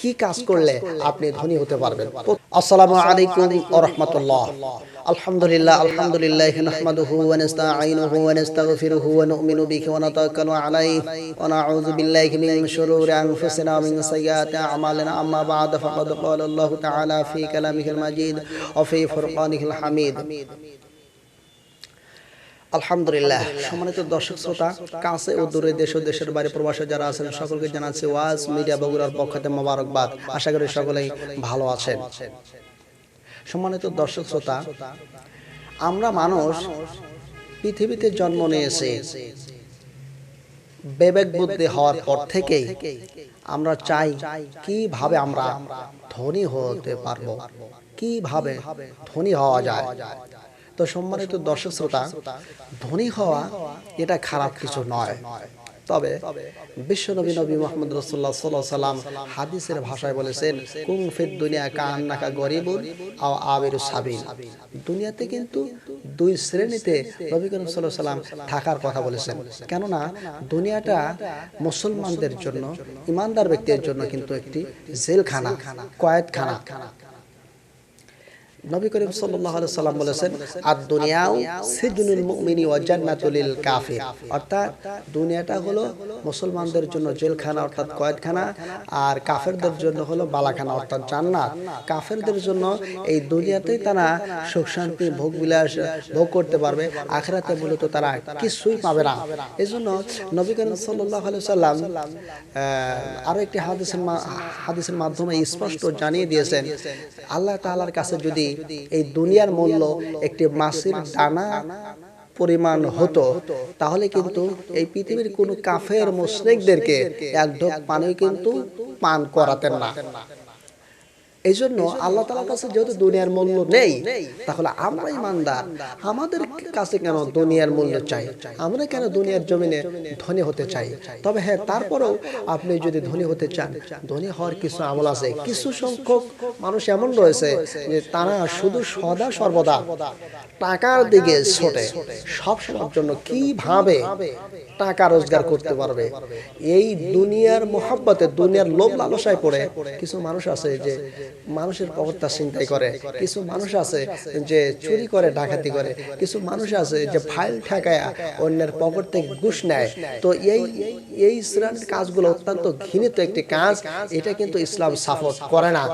কি কাজ করলে আপনি ধনী হতে পারবেন? আসসালামু আলাইকুম ওয়া রাহমাতুল্লাহ। আলহামদুলিল্লাহ আলহামদুলিল্লাহ নাহমাদুহু ওয়া নাস্তাঈনুহু ওয়া নাস্তাগফিরুহু ওয়া নু'মিনু বিহি ওয়া নাতাওয়াক্কালু আলাইহি ওয়া নাউযু বিল্লাহি মিন শুরুরি আনফুসিনা ওয়া মিন সাইয়্যাতি আ'মালিনা আম্মা বা'দ ফাকাদ ক্বালা আল্লাহু তাআলা ফি কালামিহিল মাজিদ ওয়া ফি ফুরকানিহিল হামিদ। আলহামদুলিল্লাহ। সম্মানিত দর্শক শ্রোতা কাছে ও দূরে দেশ ও দেশের বাইরে প্রবাসে যারা আছেন সকলকে জানাচ্ছি ওয়াজ মিডিয়া বগুড়ার পক্ষতে মোবারকবাদ। আশা করি সকলেই ভালো আছেন। সম্মানিত দর্শক শ্রোতা আমরা মানুষ পৃথিবীতে জন্ম নিয়েছি। বিবেক বুদ্ধি হওয়ার পর থেকেই আমরা চাই কীভাবে আমরা ধনী হতে পারব কীভাবে ধনী হওয়া যায়। তো সম্মানিত দর্শক শ্রোতা, ধনী হওয়া এটা খারাপ কিছু নয়। তবে বিশ্বনবী নবী মোহাম্মদ রসুল্লাহ সাল্লাহ সাল্লাম হাদিসের ভাষায় বলেছেন কুং ফিদ দুনিয়া কান্নাকা গরিবুন আও আবির সাবিল। দুনিয়াতে কিন্তু দুই শ্রেণীতে নবী করিম সাল্লাহ সাল্লাম থাকার কথা বলেছেন। কেননা দুনিয়াটা মুসলমানদের জন্য, ইমানদার ব্যক্তির জন্য কিন্তু একটি জেলখানা, কয়েদখানা। নবী করিম আলাইহি সাল্লাম বলেছেন আর দুনিয়াও সিজনুল মুমিনি ওয়া জান্নাতুল কাফির। অর্থাৎ দুনিয়াটা হলো মুসলমানদের জন্য জেলখানা, অর্থাৎ কয়েদখানা, আর কাফেরদের জন্য হলো বালাখানা, অর্থাৎ জান্নাত। কাফেরদের জন্য এই দুনিয়াতেই তারা সুখ শান্তি, ভোগ বিলাস ভোগ করতে পারবে, আখিরাতে মূলত তারা কিছুই পাবে না। এজন্য নবী করিম আলাইহি সাল্লাম আরও একটি হাদিসের হাদিসের মাধ্যমে স্পষ্ট জানিয়ে দিয়েছেন, আল্লাহ তাআলার কাছে যদি এই দুনিয়ার মূল্য একটি মাসির দানা পরিমাণ হতো, তাহলে কিন্তু এই পৃথিবীর কোনো কাফের মুসলিকদেরকে এক ঢোক পানি কিন্তু পান করাতেন না। এই জন্য আল্লাহ তালার কাছে যেহেতু দুনিয়ার মূল্য নেই তাহলে আমরা ইমানদার আমাদের কাছে কেন দুনিয়ার মূল্য চাই? আমরা কেন দুনিয়ার জমিনে ধনী হতে চাই? তবে হ্যাঁ তারপরেও আপনি যদি ধনী হতে চান ধনী হওয়ার কিছু আমল আছে। কিছু সংখ্যক মানুষ এমন রয়েছে যে তারা শুধু সদা সর্বদা টাকার দিকে ছোটে। সব সময়ের জন্য কীভাবে টাকা রোজগার করতে পারবে? এই দুনিয়ার মোহাব্বতে দুনিয়ার লোভ লালসায় পড়ে কিছু মানুষ আছে যে মানুষের কবরটা চিন্তাই করে। কিছু মানুষ আছে যে চুরি করে, ডাকাতি করে। কিছু মানুষ আছে যে ফাইল ঠেকায় অন্যের পকেট থেকে ঘুষ নেয়। তো এই এই শ্রেণির কাজগুলো অত্যন্ত ঘৃণিত একটি কাজ। এটা কিন্তু ইসলাম সাপোর্ট করে না।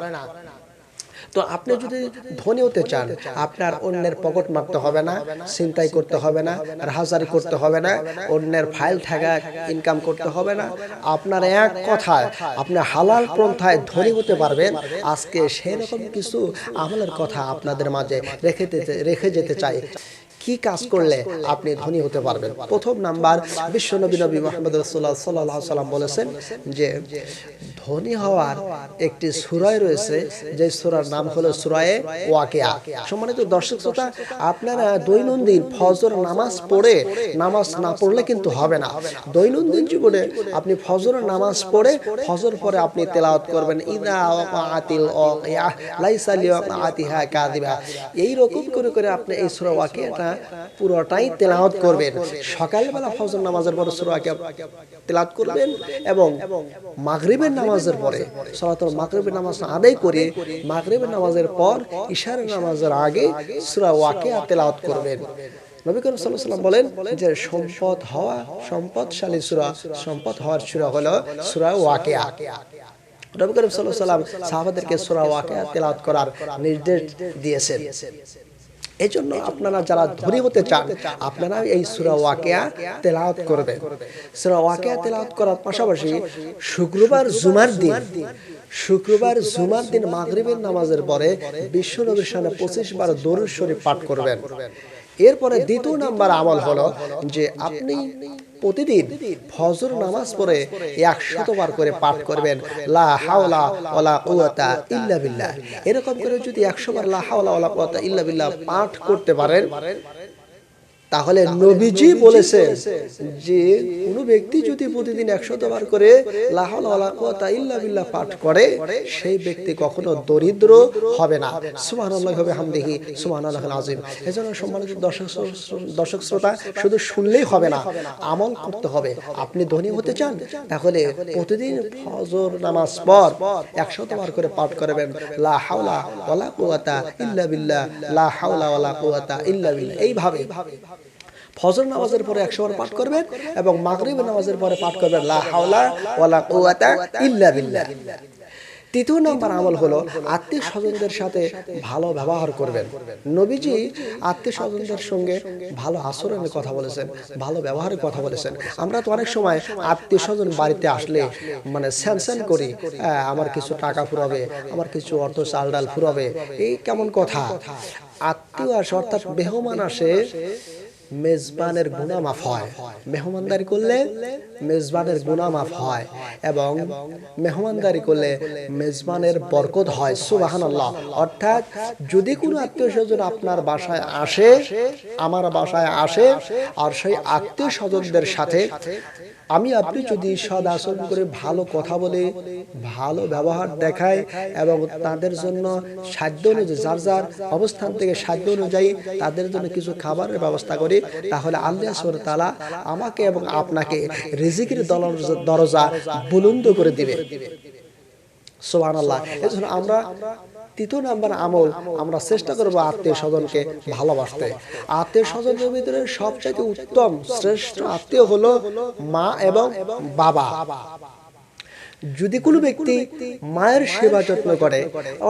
তো আপনি যদি ধনী হতে চান আপনার অন্যের পকেট মারতে হবে না চিন্তাই করতে হবে না রাহাজারি করতে হবে না অন্যের ফাইল ঠেকা ইনকাম করতে হবে না। আপনার এক কথায় আপনি হালাল পন্থায় ধনী হতে পারবেন। আজকে সেরকম কিছু আমলের কথা আপনাদের মাঝে রেখে রেখে যেতে চাই। কি কাজ করলে আপনি ধনী হতে পারবেন? প্রথম নাম্বার বিশ্ব নবী নবী মোহাম্মদ রসুল্লাহ সাল্লাহ সাল্লাম বলেছেন যে ধনী হওয়ার একটি সুরায় রয়েছে যে সুরার নাম হলো সুরায়ে ওয়াকিয়া। সম্মানিত দর্শক শ্রোতা আপনারা দৈনন্দিন ফজর নামাজ পড়ে নামাজ না পড়লে কিন্তু হবে না। দৈনন্দিন জীবনে আপনি ফজর নামাজ পড়ে ফজর পরে আপনি তেলাওয়াত করবেন ইদা আতিল লাইসা লিওয়াকিহা কাযিবা। এই রকম করে করে আপনি এই সূরা ওয়াকিয়াটা পুরোটাই তেলাওয়াত করবেন। সকালবেলা ফজর নামাজের পরে সূরা ওয়াকিয়া তেলাওয়াত করবেন এবং মাগরিবের নামাজের পরে সালাতুল মাগরিবের নামাজ আদায় করে মাগরিবের নামাজের পর ইশারের নামাজের আগে সূরা ওয়াকিয়া তেলাওয়াত করবেন। নবী করিম সাল্লাল্লাহু বলেন যে সম্পদ হওয়া সম্পদশালী সূরা সম্পদ হওয়ার সূরা হলো সূরা ওয়াকিয়া। নবী করিম সাল্লাল্লাহু আলাইহি সাল্লাম সাহাবাদেরকে সূরা ওয়াকিয়া তেলাওয়াত করার নির্দেশ দিয়েছেন। এই জন্য আপনারা যারা ধনী হতে চান, আপনারা এই সুরা ওয়াকেয়া তেলাওয়াত করবেন সুরা ওয়াকেয়া তেলাওয়াত করার পাশাপাশি শুক্রবার জুমার দিন, শুক্রবার জুমার দিন মাগরিবের নামাজের পরে বিশ্ব নবীর সামনে পঁচিশ বার দরুদ শরীফ পাঠ করবেন। এরপরে দ্বিতীয় নাম্বার আমল হলো যে আপনি প্রতিদিন ফজর নামাজ পড়ে একশতবার করে পাঠ করবেন, লা হাওলা ওয়ালা কুওয়াতা ইল্লা বিল্লাহ। এরকম করে যদি 100 বার লা হাওলা ওলা কুওয়াতা ইল্লা বিল্লাহ পাঠ করতে পারেন তাহলে নবীজি বলেছে যে কোনো ব্যক্তি যদি প্রতিদিন একশত বার করে ইল্লা পাঠ করে সেই ব্যক্তি কখনো দরিদ্র হবে না। সুবহানাল্লাহ হবে হামদিহি সুবহানাল্লাহুল আযীম। এজন্য সম্মানিত দর্শক দর্শক শ্রোতা শুধু শুনলেই হবে না আমল করতে হবে। আপনি ধনী হতে চান তাহলে প্রতিদিন ফজর নামাজ পর একশত বার করে পাঠ করবেন লা হাওলা ওয়ালা কুওয়াতা ইল্লা বিল্লাহ লা হাওলা ওয়ালা কুওয়াতা ইল্লা বিল্লাহ। এইভাবে ফজর নামাজের পরে একশো বার পাঠ করবেন এবং মাগরিব নামাজের পরে পাঠ করবেন লা তৃতীয় নম্বর আমল হলো আত্মীয় স্বজনদের সাথে ভালো ব্যবহার করবেন। নবীজি আত্মীয় স্বজনদের সঙ্গে ভালো আচরণের কথা বলেছেন, ভালো ব্যবহারের কথা বলেছেন। আমরা তো অনেক সময় আত্মীয় স্বজন বাড়িতে আসলে মানে স্যানস্যান করি আমার কিছু টাকা ফুরাবে, আমার কিছু অর্থ চাল ডাল ফুরাবে, এই কেমন কথা? আত্মীয় আসে অর্থাৎ মেহমান আসে মেজবানের গুণা মাফ হয়। মেহমানদারি করলে মেজবানের গুণা মাফ হয় এবং মেহমানদারি করলে মেজবানের বরকত হয়। সুবাহান আল্লাহ অর্থাৎ যদি কোনো আত্মীয় স্বজন আপনার বাসায় আসে, আমার বাসায় আসে, আর সেই আত্মীয় স্বজনদের সাথে আমি আপনি যদি সদ আচরণ করে ভালো কথা বলে, ভালো ব্যবহার দেখায় এবং তাদের জন্য সাধ্য অনুযায়ী, যার যার অবস্থান থেকে সাধ্য অনুযায়ী তাদের জন্য কিছু খাবারের ব্যবস্থা করি তাহলে আল্লাহ তাআলা আমাকে এবং আপনাকে রিজিকের দরজা- বুলন্দ করে দিবে। সুবহানাল্লাহ। এজন্য আমরা তৃতীয় নাম্বার আমল আমরা চেষ্টা করব আত্মীয় স্বজনকে ভালোবাসতে। আত্মীয় স্বজনের ভিতরে সবচাইতে উত্তম, শ্রেষ্ঠ আত্মীয় হলো মা এবং বাবা। যদি কোনো ব্যক্তি মায়ের সেবা যত্ন করে,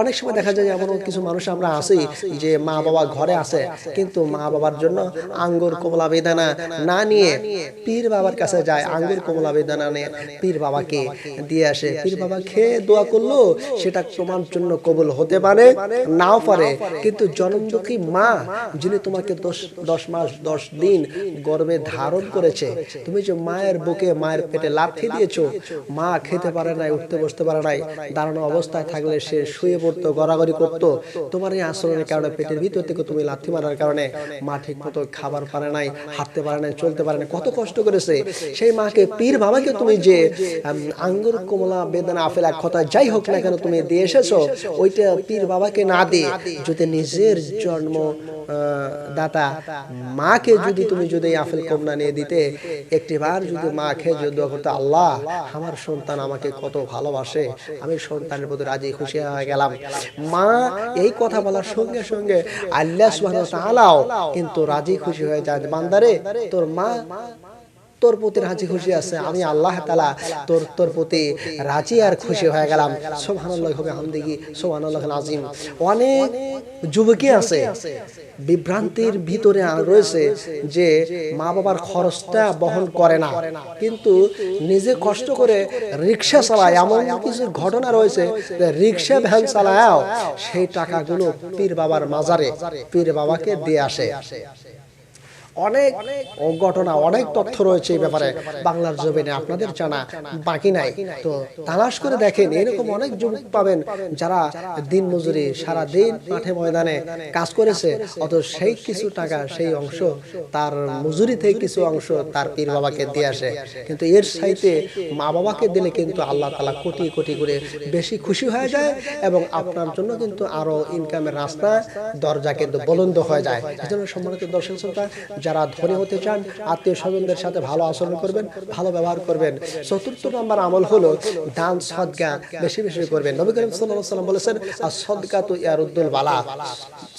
অনেক সময় দেখা যায় এমন কিছু মানুষ আমরা আছি যে মা বাবা ঘরে আছে, কিন্তু মা বাবার জন্য আঙ্গুর, কমলা বেদানা না নিয়ে পীর বাবার কাছে যায়, আঙ্গুর, কমলা বেদানা নিয়ে পীর বাবাকে দিয়ে আসে। পীর বাবা খেয়ে দোয়া করল, সেটা তোমার জন্য কবুল হতে পারে, নাও পারে, কিন্তু জন্মদুঃখী মা, যিনি তোমাকে দশ দশ মাস, দশ দিন গর্ভে ধারণ করেছে, তুমি যে মায়ের বুকে, মায়ের পেটে লাথি দিয়েছ, মা খেতে পারে নাই, উঠতে বসতে পারে নাই, দাঁড়ানো অবস্থায় থাকলে সে শুয়ে পড়তো, গড়াগড়ি করতো। তোমার এই আচরণের কারণে পেটের ভিতর থেকে তুমি লাথি মারার কারণে মা ঠিক মতো খাবার পারে নাই, হাঁটতে পারে নাই, চলতে পারে নাই। কত কষ্ট করেছে। সেই মাকে, পীর বাবাকে তুমি যে আঙ্গুর, কমলা, বেদনা, আপেল, এক কথা যাই হোক না কেন তুমি দিয়ে এসেছ, ওইটা পীর বাবাকে না দিয়ে যদি নিজের জন্ম দাতা মাকে যদি তুমি যদি আপেল, কমলা নিয়ে দিতে, একটিবার যদি মা খেয়ে যদি করতে, আল্লাহ, আমার সন্তান আমাকে কত ভালোবাসে আমি সন্তানের প্রতি রাজি খুশি হয়ে গেলাম। মা এই কথা বলার সঙ্গে সঙ্গে আল্লাহ সুবহানাহু ওয়া তাআলাও কিন্তু রাজি খুশি হয়ে যায় মান্দারে তোর মা তোর প্রতি রাজি খুশি আছে, আমি আল্লাহ তালা তোর তোর প্রতি রাজি আর খুশি হয়ে গেলাম। সোহানুল্লাহ হবে হামদিগি সোহানুল্লাহ আজিম অনেক যুবকী আছে, বিভ্রান্তির ভিতরে রয়েছে যে মা বাবার খরচটা বহন করে না। কিন্তু নিজে কষ্ট করে রিক্সা চালায়, এমন কিছু ঘটনা রয়েছে রিক্সা ভ্যান চালায়ও সেই টাকাগুলো পীর বাবার মাজারে, পীর বাবাকে দিয়ে আসে। অনেক ঘটনা, অনেক তথ্য রয়েছে এই ব্যাপারে। বাংলার জমিনে আপনাদের জানা বাকি নাই। তো তালাশ করে দেখেন, এরকম অনেক যুবক পাবেন যারা দিন মজুরি সারা দিন মাঠে ময়দানে কাজ করেছে অত সেই কিছু টাকা, সেই অংশ তার মজুরি থেকে কিছু অংশ তার পীর বাবাকে দিয়ে আসে। কিন্তু এর সাইতে মা বাবাকে দিলে কিন্তু আল্লাহ তালা কোটি কোটি করে বেশি খুশি হয়ে যায় এবং আপনার জন্য কিন্তু আরও ইনকামের রাস্তা, দরজা কিন্তু বলন্দ হয়ে যায়। এই জন্য সম্মানিত দর্শক শ্রোতা যারা ধনী হতে চান, আত্মীয় স্বজনদের সাথে ভালো আচরণ করবেন, ভালো ব্যবহার করবেন। চতুর্থ নম্বর আমল হলো দান, সদকা বেশি বেশি করবেন। নবী করিম সাল্লাল্লাহু সাল্লাম বলেছেন আর সদকা তো ইয়ারুদ্দুল বালা।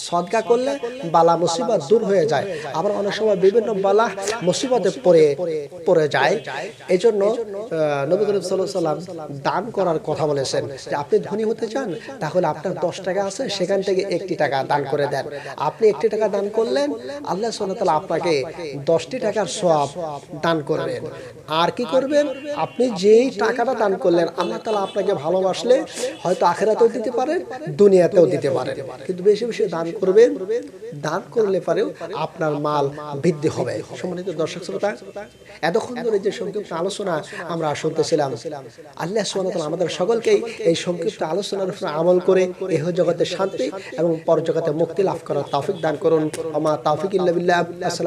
সদকা করলে বালা, মুসিবত দূর হয়ে যায়। আবার অনেক সময় বিভিন্ন বালা মুসিবতে পড়ে পড়ে যায়। এই জন্য নবী করিম সাল্লাল্লাহু সাল্লাম দান করার কথা বলেছেন যে, আপনি ধনী হতে চান, তাহলে আপনার দশ টাকা আছে, সেখান থেকে একটি টাকা দান করে দেন। আপনি একটি টাকা দান করলেন, আল্লাহ ওয়া তাআলা আপনাকে দশটি টাকার সওয়াব দান করবেন। আর কি করবেন? আপনি যেই টাকাটা দান করলেন, আল্লাহ তাআলা আপনাকে ভালোবাসলে হয়তো আখেরাতেও দিতে পারেন, দুনিয়াতেও দিতে পারেন। কিন্তু বেশি বেশি দান করবেন, দান করলে পারেও আপনার মাল বৃদ্ধি হবে। সম্মানিত দর্শক শ্রোতা, এতক্ষণ ধরে যে সংক্ষিপ্ত আলোচনা আমরা শুনতেছিলাম, আল্লাহ ওয়া আমাদের সকলকেই এই সংক্ষিপ্ত আলোচনার উপর আমল করে এহ জগতে শান্তি এবং পর জগতে মুক্তি লাভ করার তৌফিক দান করুন। আমা তৌফিক ইল্লা বিল্লাহ। আসসালামু